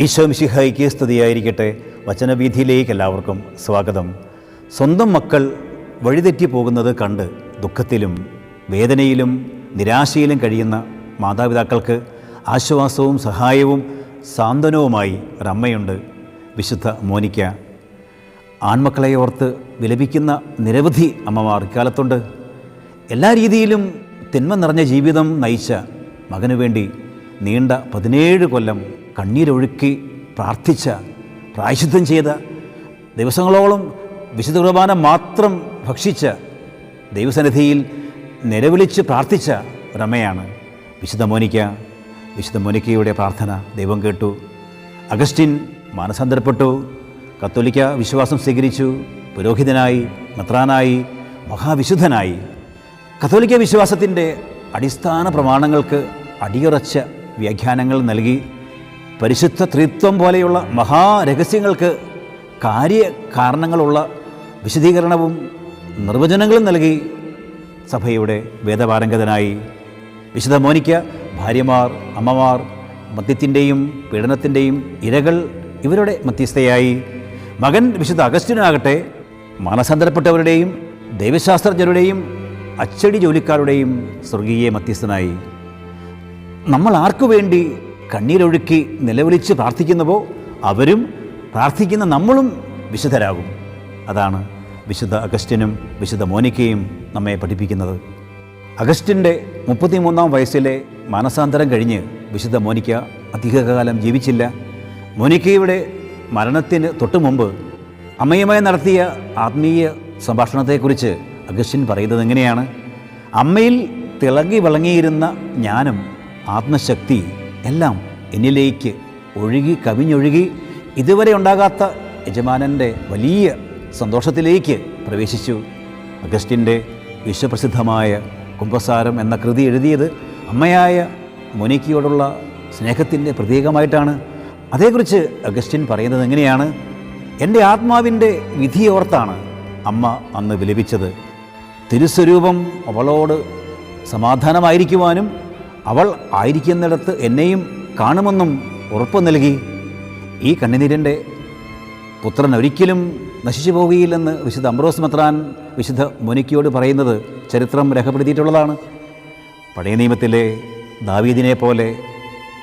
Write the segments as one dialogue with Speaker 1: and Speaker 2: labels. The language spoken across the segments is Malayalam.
Speaker 1: ഈശോ മിശിഹായിക്ക് സ്തുതിയായിരിക്കട്ടെ. വചനവീഥിയിലേക്ക് എല്ലാവർക്കും സ്വാഗതം. സ്വന്തം മക്കൾ വഴിതെറ്റി പോകുന്നത് കണ്ട് ദുഃഖത്തിലും വേദനയിലും നിരാശയിലും കഴിയുന്ന മാതാപിതാക്കൾക്ക് ആശ്വാസവും സഹായവും സാന്ത്വനവുമായി ഒരമ്മയുണ്ട് വിശുദ്ധ മോനിക്ക. ആൺമക്കളെ ഓർത്ത് വിലപിക്കുന്ന നിരവധി അമ്മമാർ ഇക്കാലത്തുണ്ട്. എല്ലാ രീതിയിലും തിന്മ നിറഞ്ഞ ജീവിതം നയിച്ച മകനു വേണ്ടി നീണ്ട പതിനേഴ് കൊല്ലം കണ്ണീരൊഴുക്കി പ്രാർത്ഥിച്ച പ്രായശുദ്ധം ചെയ്ത ദിവസങ്ങളോളം വിശുദ്ധ കുർബാന മാത്രം ഭക്ഷിച്ച ദൈവസന്നിധിയിൽ നിലവിളിച്ച് പ്രാർത്ഥിച്ച ഒരമ്മയാണ് വിശുദ്ധ മോനിക്ക. വിശുദ്ധ മോനിക്കയുടെ പ്രാർത്ഥന ദൈവം കേട്ടു. അഗസ്റ്റിൻ മാനസാന്തരപ്പെട്ടു. കത്തോലിക്ക വിശ്വാസം സ്വീകരിച്ചു. പുരോഹിതനായി മെത്രാനായി മഹാവിശുദ്ധനായി. കത്തോലിക്ക വിശ്വാസത്തിന്റെ അടിസ്ഥാന പ്രമാണങ്ങൾക്ക് അടിയുറച്ച വ്യാഖ്യാനങ്ങൾ നൽകി. പരിശുദ്ധ ത്രിത്വം പോലെയുള്ള മഹാരഹസ്യങ്ങൾക്ക് കാര്യ കാരണങ്ങളുള്ള വിശദീകരണവും നിർവചനങ്ങളും നൽകി സഭയുടെ വേദപാരംഗതനായി വിശുദ്ധ മോനിക്ക ഭാര്യമാർ അമ്മമാർ മദ്യത്തിന്റെയും പീഡനത്തിന്റെയും ഇരകൾ ഇവരുടെ മധ്യസ്ഥയായി. മകൻ വിശുദ്ധ അഗസ്റ്റിനാകട്ടെ മനസന്തരപ്പെട്ടവരുടെയും ദൈവശാസ്ത്രജ്ഞരുടെയും അച്ചടി ജോലിക്കാരുടെയും സ്വർഗീയ മധ്യസ്ഥനായി. നമ്മൾ ആർക്കു വേണ്ടി കണ്ണീരൊഴുക്കി നിലവിളിച്ച് പ്രാർത്ഥിക്കുന്നവോ അവരും പ്രാർത്ഥിക്കുന്ന നമ്മളും വിശുദ്ധരാകും. അതാണ് വിശുദ്ധ അഗസ്റ്റിനും വിശുദ്ധ മോനിക്കയും നമ്മെ പഠിപ്പിക്കുന്നത്. അഗസ്റ്റിന്റെ മുപ്പത്തിമൂന്നാം വയസ്സിലെ മാനസാന്തരം കഴിഞ്ഞ് വിശുദ്ധ മോനിക്ക അധികകാലം ജീവിച്ചില്ല. മോനിക്കയുടെ മരണത്തിന് തൊട്ടു മുമ്പ് അമ്മയുമായി നടത്തിയ ആത്മീയ സംഭാഷണത്തെക്കുറിച്ച് അഗസ്റ്റിൻ പറയുന്നത് എങ്ങനെയാണ്? അമ്മയിൽ തിളങ്ങി വിളങ്ങിയിരുന്ന ജ്ഞാനം ആത്മശക്തി എല്ലാം എന്നിലേക്ക് ഒഴുകി കവിഞ്ഞൊഴുകി ഇതുവരെ ഉണ്ടാകാത്ത യജമാനന്റെ വലിയ സന്തോഷത്തിലേക്ക് പ്രവേശിച്ചു. അഗസ്റ്റിന്റെ വിശ്വപ്രസിദ്ധമായ കുംഭസാരം എന്ന കൃതി എഴുതിയത് അമ്മയായ മൊനിക്കയോടുള്ള സ്നേഹത്തിന്റെ പ്രതീകമായിട്ടാണ്. അതേക്കുറിച്ച് അഗസ്റ്റിൻ പറയുന്നത് എങ്ങനെയാണ്? എന്റെ ആത്മാവിന്റെ വിധിയോർത്താണ് അമ്മ അന്ന് വിലപിച്ചത്. തിരുസ്വരൂപം അവളോട് സമാധാനമായിരിക്കുവാനും അവൾ ആയിരിക്കുന്നിടത്ത് എന്നെയും കാണുമെന്നും ഉറപ്പ് നൽകി. ഈ കണ്ണിനീരന്റെ പുത്രൻ ഒരിക്കലും നശിച്ചു പോവുകയില്ലെന്ന് വിശുദ്ധ അംബ്രോസ് മെത്രാൻ വിശുദ്ധ മുനിക്കിയോട് പറയുന്നത് ചരിത്രം രേഖപ്പെടുത്തിയിട്ടുള്ളതാണ്. പഴയ നിയമത്തിലെ ദാവീദിനെ പോലെ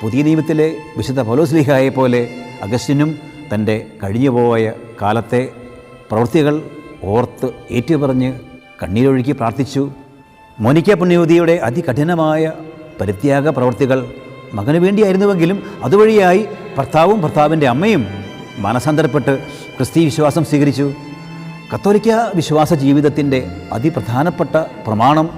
Speaker 1: പുതിയ നിയമത്തിലെ വിശുദ്ധ പൗലോസ്ലിഹായെ പോലെ അഗസ്റ്റിനും തന്റെ കഴിഞ്ഞുപോയ കാലത്തെ പ്രവൃത്തികൾ ഓർത്ത് ഏറ്റുപറഞ്ഞ് കണ്ണീരൊഴുക്കി പ്രാർത്ഥിച്ചു. മോനിക്ക പുണ്യവതിയുടെ അതികഠിനമായ പരിത്യാഗ പ്രവൃത്തികൾ മകന് വേണ്ടിയായിരുന്നുവെങ്കിലും അതുവഴിയായി ഭർത്താവും ഭർത്താവിന്റെ അമ്മയും മനസ്സന്തരപ്പെട്ട് ക്രിസ്തീ വിശ്വാസം സ്വീകരിച്ചു. കത്തോലിക്ക വിശ്വാസ ജീവിതത്തിന്റെ അതിപ്രധാനപ്പെട്ട പ്രമാണം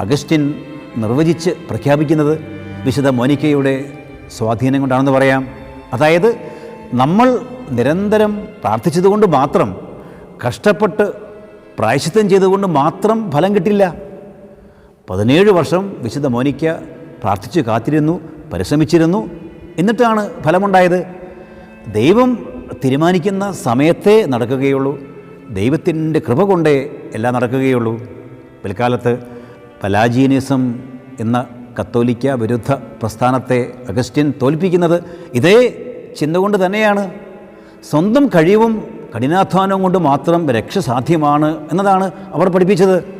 Speaker 1: അഗസ്റ്റിൻ നിർവചിച്ച് പ്രഖ്യാപിക്കുന്നത് വിശുദ്ധ മോനിക്കയുടെ സ്വാധീനം കൊണ്ടാണെന്ന് പറയാം. അതായത് നമ്മൾ നിരന്തരം പ്രാർത്ഥിച്ചതുകൊണ്ട് മാത്രം കഷ്ടപ്പെട്ട് പ്രായശിത്തം ചെയ്തുകൊണ്ട് മാത്രം ഫലം കിട്ടില്ല. പതിനേഴ് വർഷം വിശുദ്ധ മോനിക്ക പ്രാർത്ഥിച്ചു കാത്തിരുന്നു പരിശ്രമിച്ചിരുന്നു. എന്നിട്ടാണ് ഫലമുണ്ടായത്. ദൈവം തീരുമാനിക്കുന്ന സമയത്തേ നടക്കുകയുള്ളൂ. ദൈവത്തിന്റെ കൃപ കൊണ്ടേ എല്ലാം നടക്കുകയുള്ളൂ. പിൽക്കാലത്ത് പലാജീനിസം എന്ന കത്തോലിക്ക വിരുദ്ധ പ്രസ്ഥാനത്തെ അഗസ്റ്റിൻ തോൽപ്പിക്കുന്നത് ഇതേ ചിന്ത കൊണ്ട് തന്നെയാണ്. സ്വന്തം കഴിവും കഠിനാധ്വാനവും കൊണ്ട് മാത്രം രക്ഷ സാധ്യമാണ് എന്നതാണ് അവർ പഠിപ്പിച്ചത്.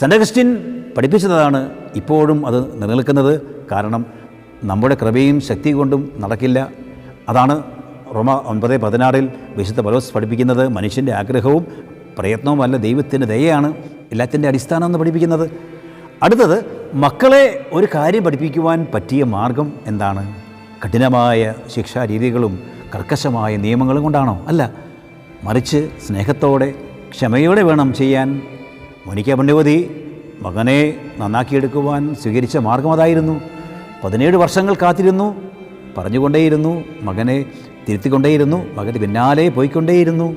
Speaker 1: സെന്റ് അഗസ്റ്റിൻ പഠിപ്പിച്ചതാണ് ഇപ്പോഴും അത് നിലനിൽക്കുന്നത്. കാരണം നമ്മുടെ കൃപയും ശക്തി കൊണ്ടും നടക്കില്ല. അതാണ് റോമ ഒൻപത് പതിനാറിൽ വിശുദ്ധ പലോസ് പഠിപ്പിക്കുന്നത്. മനുഷ്യന്റെ ആഗ്രഹവും പ്രയത്നവും അല്ല ദൈവത്തിന്റെ ദയയാണ് എല്ലാത്തിന്റെ അടിസ്ഥാനം എന്ന് പഠിപ്പിക്കുന്നത്. അടുത്തത് മക്കളെ ഒരു കാര്യം പഠിപ്പിക്കുവാൻ പറ്റിയ മാർഗം എന്താണ്? കഠിനമായ ശിക്ഷാരീതികളും കർക്കശമായ നിയമങ്ങളും കൊണ്ടാണോ? അല്ല മറിച്ച് സ്നേഹത്തോടെ ക്ഷമയോടെ വേണം ചെയ്യാൻ മോനിക്ക പുണ്യവതി മകനെ നന്നാക്കിയെടുക്കുവാൻ സ്വീകരിച്ച മാർഗം അതായിരുന്നു. പതിനേഴ് വർഷങ്ങൾ കാത്തിരുന്നു പറഞ്ഞുകൊണ്ടേയിരുന്നു മകനെ തിരുത്തിക്കൊണ്ടേയിരുന്നു മകന്റെ പിന്നാലെ പോയിക്കൊണ്ടേയിരുന്നു.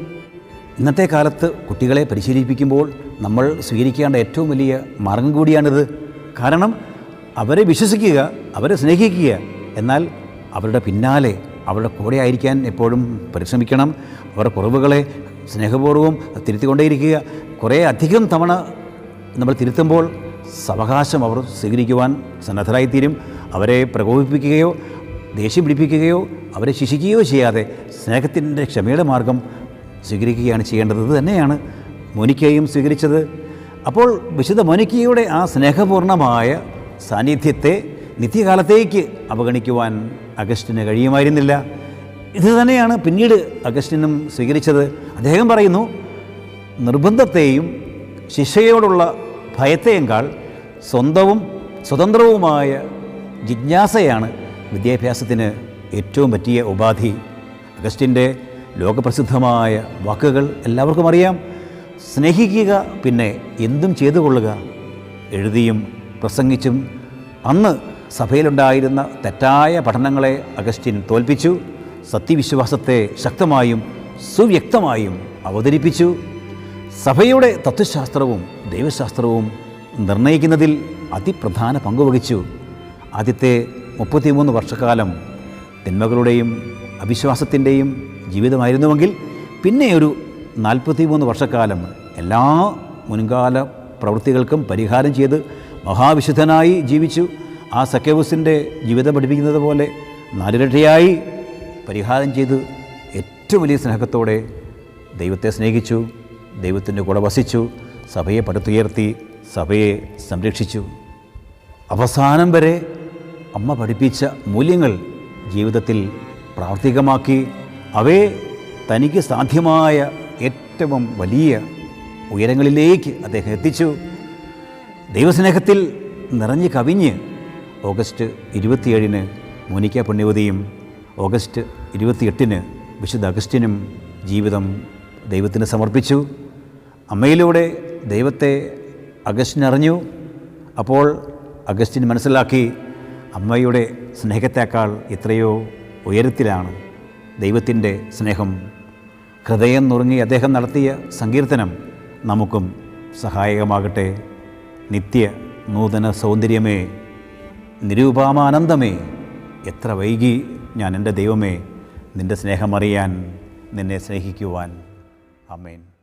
Speaker 1: ഇന്നത്തെ കാലത്ത് കുട്ടികളെ പരിശീലിപ്പിക്കുമ്പോൾ നമ്മൾ സ്വീകരിക്കേണ്ട ഏറ്റവും വലിയ മാർഗം കൂടിയാണിത്. കാരണം അവരെ വിശ്വസിക്കുക അവരെ സ്നേഹിക്കുക എന്നാൽ അവരുടെ പിന്നാലെ അവരുടെ കൂടെ ആയിരിക്കാൻ എപ്പോഴും പരിശ്രമിക്കണം. അവരുടെ കുറവുകളെ സ്നേഹപൂർവം തിരുത്തിക്കൊണ്ടേയിരിക്കുക. കുറേ അധികം തവണ നമ്മൾ തിരുത്തുമ്പോൾ സവകാശം അവർ സ്വീകരിക്കുവാൻ സന്നദ്ധരായിത്തീരും. അവരെ പ്രകോപിപ്പിക്കുകയോ ദേഷ്യം പിടിപ്പിക്കുകയോ അവരെ ശിക്ഷിക്കുകയോ ചെയ്യാതെ സ്നേഹത്തിന്റെ ക്ഷമയുടെ മാർഗം സ്വീകരിക്കുകയാണ് ചെയ്യേണ്ടത്. തന്നെയാണ് മോനിക്കയും സ്വീകരിച്ചത്. അപ്പോൾ വിശുദ്ധ മോനിക്കയുടെ ആ സ്നേഹപൂർണമായ സാന്നിധ്യത്തെ നിത്യകാലത്തേക്ക് അവഗണിക്കുവാൻ അഗസ്റ്റിന് കഴിയുമായിരുന്നില്ല. ഇത് തന്നെയാണ് പിന്നീട് അഗസ്റ്റിനും സ്വീകരിച്ചത്. അദ്ദേഹം പറയുന്നു നിർബന്ധത്തെയും ശിക്ഷയോടുള്ള ഭയത്തെയേക്കാൾ സ്വന്തവും സ്വതന്ത്രവുമായ ജിജ്ഞാസയാണ് വിദ്യാഭ്യാസത്തിന് ഏറ്റവും പറ്റിയ ഉപാധി. അഗസ്റ്റിന്റെ ലോകപ്രസിദ്ധമായ വാക്കുകൾ എല്ലാവർക്കും അറിയാം. സ്നേഹിക്കുക പിന്നെ എന്തും ചെയ്തു കൊള്ളുക. എഴുതിയും പ്രസംഗിച്ചും അന്ന് സഭയിലുണ്ടായിരുന്ന തെറ്റായ പഠനങ്ങളെ അഗസ്റ്റിൻ തോൽപ്പിച്ചു. സത്യവിശ്വാസത്തെ ശക്തമായും സുവ്യക്തമായും അവതരിപ്പിച്ചു. സഭയുടെ തത്വശാസ്ത്രവും ദൈവശാസ്ത്രവും നിർണയിക്കുന്നതിൽ അതിപ്രധാന പങ്കുവഹിച്ചു ആദ്യത്തെ മുപ്പത്തിമൂന്ന് വർഷക്കാലം തിന്മകളുടെയും അവിശ്വാസത്തിന്റെയും ജീവിതമായിരുന്നുവെങ്കിൽ പിന്നെ ഒരു നാൽപ്പത്തിമൂന്ന് വർഷക്കാലം എല്ലാ മുൻകാല പ്രവൃത്തികൾക്കും പരിഹാരം ചെയ്ത് മഹാവിശുദ്ധനായി ജീവിച്ചു. ആ സഖ്യവസിന്റെ ജീവിതം പഠിപ്പിക്കുന്നത് പോലെ നാലുരക്ഷയായി പരിഹാരം ചെയ്ത് ഏറ്റവും വലിയ സ്നേഹത്തോടെ ദൈവത്തെ സ്നേഹിച്ചു. ദൈവത്തിന്റെ കൂടെ വസിച്ചു സഭയെ പടുത്തുയർത്തി സഭയെ സംരക്ഷിച്ചു. അവസാനം വരെ അമ്മ പഠിപ്പിച്ച മൂല്യങ്ങൾ ജീവിതത്തിൽ പ്രാവർത്തികമാക്കി. അവയെ തനിക്ക് സാധ്യമായ ഏറ്റവും വലിയ ഉയരങ്ങളിലേക്ക് അദ്ദേഹം എത്തിച്ചു. ദൈവസ്നേഹത്തിൽ നിറഞ്ഞു കവിഞ്ഞ് ഓഗസ്റ്റ് ഇരുപത്തിയേഴിന് മോനിക്ക പുണ്യവതിയും ഓഗസ്റ്റ് ഇരുപത്തിയെട്ടിന് വിശുദ്ധ അഗസ്റ്റിനും ജീവിതം ദൈവത്തിന് സമർപ്പിച്ചു. അമ്മയിലൂടെ ദൈവത്തെ അഗസ്റ്റിൻ അറിഞ്ഞു അപ്പോൾ അഗസ്റ്റിൻ മനസ്സിലാക്കി അമ്മയുടെ സ്നേഹത്തേക്കാൾ എത്രയോ ഉയരത്തിലാണ് ദൈവത്തിന്റെ സ്നേഹം. ഹൃദയം നുറുങ്ങി അദ്ദേഹം നടത്തിയ സങ്കീർത്തനം നമുക്കും സഹായകമാകട്ടെ. നിത്യ നൂതന സൗന്ദര്യമേ നിരൂപാമാനന്ദമേ എത്ര വൈകി ഞാൻ എന്റെ ദൈവമേ നിന്റെ സ്നേഹമറിയാൻ നിന്നെ സ്നേഹിക്കുവാൻ. Amen.